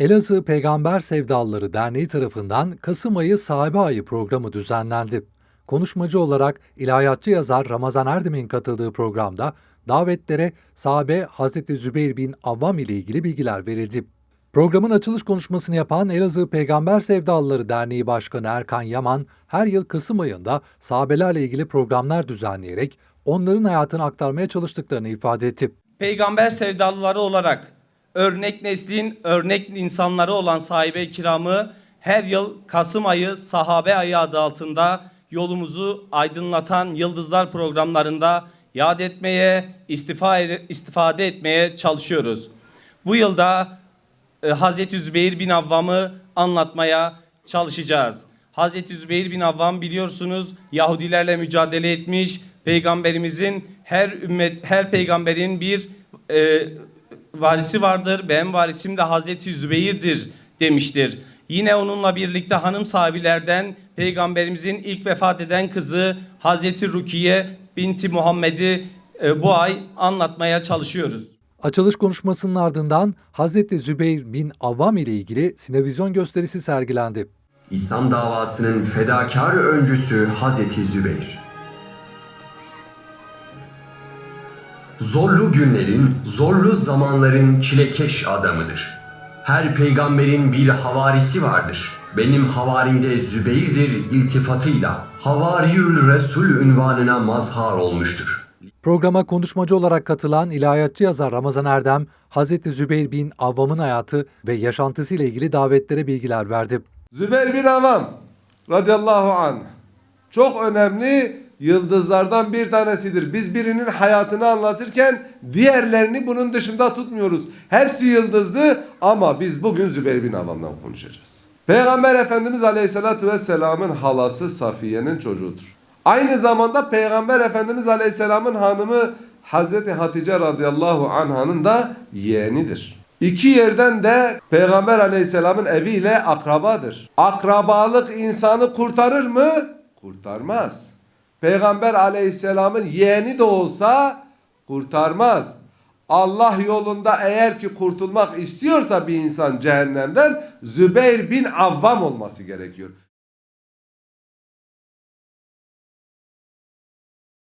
Elazığ Peygamber Sevdalıları Derneği tarafından Kasım ayı Sahabe Ayı programı düzenlendi. Konuşmacı olarak ilahiyatçı yazar Ramazan Erdem'in katıldığı programda davetlere sahabe Hazreti Zübeyir bin Avvam ile ilgili bilgiler verildi. Programın açılış konuşmasını yapan Elazığ Peygamber Sevdalıları Derneği Başkanı Erkan Yaman, her yıl Kasım ayında sahabelerle ilgili programlar düzenleyerek onların hayatını aktarmaya çalıştıklarını ifade etti. peygamber sevdalıları olarak örnek neslin örnek insanları olan sahibe kiramı her yıl Kasım ayı sahabe ayı adı altında yolumuzu aydınlatan yıldızlar programlarında yad etmeye, istifa istifade etmeye çalışıyoruz. Bu yılda e, Hazreti Zübeyir bin Avvam'ı anlatmaya çalışacağız. Hazreti Zübeyir bin Avvam biliyorsunuz Yahudilerle mücadele etmiş. Peygamberimizin her ümmet her peygamberin bir e, varisi vardır. Benim varisim de Hazreti Zübeyir'dir demiştir. Yine onunla birlikte hanım sahabilerden peygamberimizin ilk vefat eden kızı Hazreti Rukiye binti Muhammed'i e, bu ay anlatmaya çalışıyoruz. Açılış konuşmasının ardından Hazreti Zübeyir bin Avvam ile ilgili sinevizyon gösterisi sergilendi. İslam davasının fedakar öncüsü Hazreti Zübeyir. Zorlu günlerin, zorlu zamanların çilekeş adamıdır. Her peygamberin bir havarisi vardır. Benim havarimde Zübeyir'dir iltifatıyla Havariyül Resul ünvanına mazhar olmuştur. Programa konuşmacı olarak katılan ilahiyatçı yazar Ramazan Erdem, Hazreti Zübeyir bin Avvam'ın hayatı ve yaşantısıyla ilgili davetlere bilgiler verdi. Zübeyir bin Avam radıyallahu anh çok önemli yıldızlardan bir tanesidir. Biz birinin hayatını anlatırken diğerlerini bunun dışında tutmuyoruz. Hepsi yıldızdı ama biz bugün Zübeyir bin Avam'dan konuşacağız. Peygamber Efendimiz Aleyhisselatü Vesselam'ın halası Safiye'nin çocuğudur. Aynı zamanda Peygamber Efendimiz Aleyhisselam'ın hanımı Hazreti Hatice radıyallahu anh'ın da yeğenidir. İki yerden de Peygamber Aleyhisselam'ın eviyle akrabadır. Akrabalık insanı kurtarır mı? Kurtarmaz. Peygamber Aleyhisselam'ın yeğeni de olsa kurtarmaz. Allah yolunda eğer ki kurtulmak istiyorsa bir insan cehennemden Zübeyir bin Avvam olması gerekiyor.